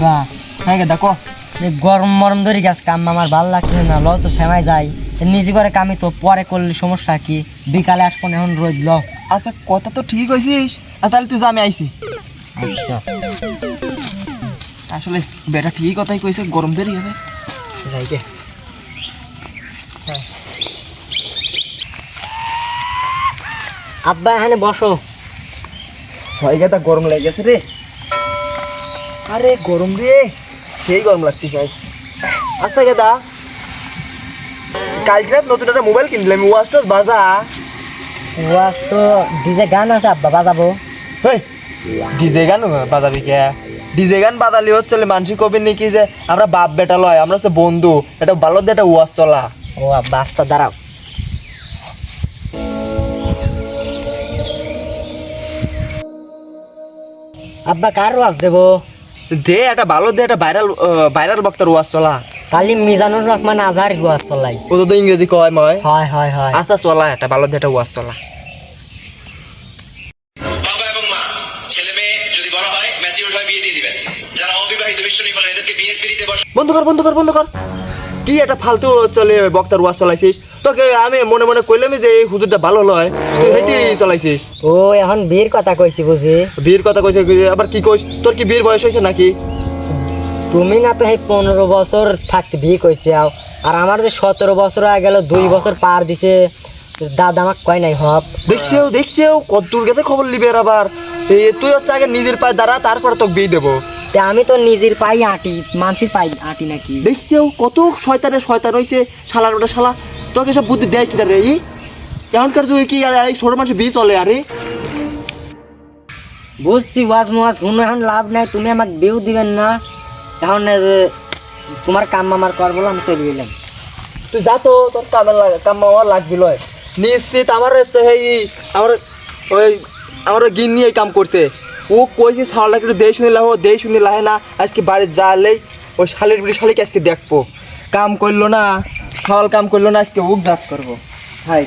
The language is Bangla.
আব্বা হ্যাঁ গে দেখো। গরম মরম ধরে গেছে কাম আমার ভালো লাগছে না ল তো সেমাই যাই। নিজে করে কামি তো পরে করলে সমস্যা কি? বিকালে আসব না, এখন রোদ ল আচ্ছা কথা তো ঠিক হয়েছিস তাহলে তুই যা আমি আইছি। আচ্ছা। আসলে বেটা ঠিক কথাই কইছে গরম হবে যাই আব্বা এখানে বসো। হয়ে গেছে গরম লেগে গেছে রে। আরে গরম রে। সেই গরম লাগতেছে আজ। আচ্ছা গেদা কালকে নতুন একটা মোবাইল কিনলাম ওয়াচ টোচ বাজা ওয়াজ তো ডিজে গান আছে আব্বা বাজাবো। হেই ডিজে গান বাজাবি কে? ডিজে গান বাজালি হচ্ছে মানসিক কবি নাকি যে আমরা বাপ বেটা লয় আমরা হচ্ছে বন্ধু। এটা ভালো দিয়ে একটা ওয়াজ চলা। ও আব্বা আচ্ছা দাঁড়াও। আব্বা কার ওয়াজ দেবো? দে একটা ভালো দে একটা ভাইরাল ভাইরাল বক্তার ওয়াজ চলা। কালি মিজানুর রহমান আজহার ওয়াজ চলাই। ও তো ইংরেজি কয় মই হয় হয় হয়। আচ্ছা চলা একটা ভালো দে একটা ওয়াজ চলা। বাবা এবং মা ছেলে মেয়ে যদি বড় হয় ম্যাচিউর হয় বিয়ে দিয়ে দিবেন। যারা অবিবাহিত বিশ্বনির্মাণ এদেরকে বিয়ের পিড়িতে বসে বন্ধ কর বন্ধ কর বন্ধ কর। কি একটা ফালতু চলে বক্তার ওয়াজ চলাইছিস? তোকে আমি মনে মনে কইলামই যে এই হুজুরটা ভালো লয়। তুই হেঁটে চলাইছিস। ও এখন বিয়ের কথা কইছি বুঝি? বীর কথা কইছে আবার কি কইস? তোর কি বীর বয়স হয়েছে নাকি? তুমি না তো এই পনেরো বছর থাকতে বিয়ে কইছি আও। আর আমার যে সতেরো বছর হয়ে গেল দুই বছর পার দিছে দাদা আমাকে কয় নাই হব দেখছেও দেখছেও কত দূর গেছে খবর লিবে আবার। এই তুই হচ্ছে আগে নিজের পায়ে দাঁড়া তারপরে তোকে বিয়ে দেবো। তে আমি তো নিজের পাই আটি মানুষের পাই আটি নাকি? দেখছেও কত শয়তানে শয়তান হয়েছে শালার ওটা শালা। তোকে সব বুদ্ধি দেয় কিনা রে এই এখনকার তুই কি এই ছোট মানুষের বিয়ে চলে আরে? বুঝছি ওয়াজ মোয়াজ শুনো এখন লাভ নাই তুমি আমাকে বিউ দিবেন না। এখন তোমার কাম আমার কর বলে আমি চলে গেলাম। তুই যা তো তোর কামে কাম আমার লাগবি লয়। নিশ্চিত আমার হচ্ছে এই আমার ওই আমার গিন্নি এই কাম করতে। ও কইছে শালাটা একটু দেই শুনে লাহ দেই শুনি লাহে না। আজকে বাড়ি যালেই ওই শালের বিড়ি শালিকে আজকে দেখব। কাম করল না শাল কাম করল না, আজকে উক জাত করব। হাই